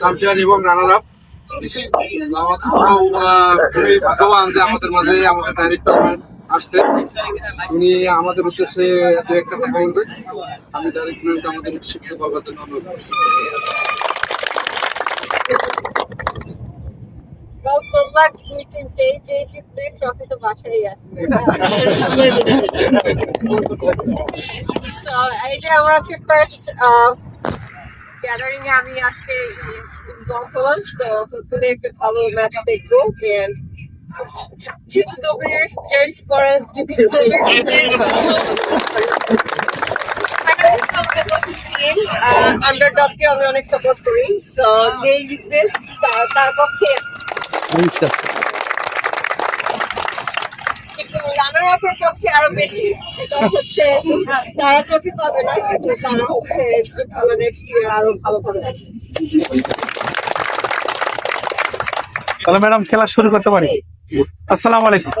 Champion এবং runner up আমরাও খুবই ভাগ্যবান যে আমাদের মাঝে আমাদের ডাইরেক্টর আসছে। উনি আমাদের উদ্দেশ্যে দু একটা কথা বলবেন আমি ডাইরেক্টর আমাদের উদ্দেশ্যে করবার জন্য অনুরোধ করছি। Well, good luck meeting Sage Age Flex আপনি তো বাসায় আছেন So, এই যে আমার আজকে ফার্স্ট গ্যাদারিং এ আমি আজকে ইনভলভ হলাম তো তোদের একটা ভালো ম্যাচ দেখবো and চিকু কবির জার্সি পরে আন্ডারডগকে আমি অনেক সাপোর্ট করি সো যেই জিতবে তার তার পক্ষে কিন্তু রানার আপের পক্ষে আরও বেশি। এটা হচ্ছে তারা ট্রফি পাবে না কিন্তু তারা হচ্ছে ভালো নেক্সট ইয়ার আরও ভালো ভালো তাহলে ম্যাডাম খেলা শুরু করতে পারি? আসসালামু আলাইকুম।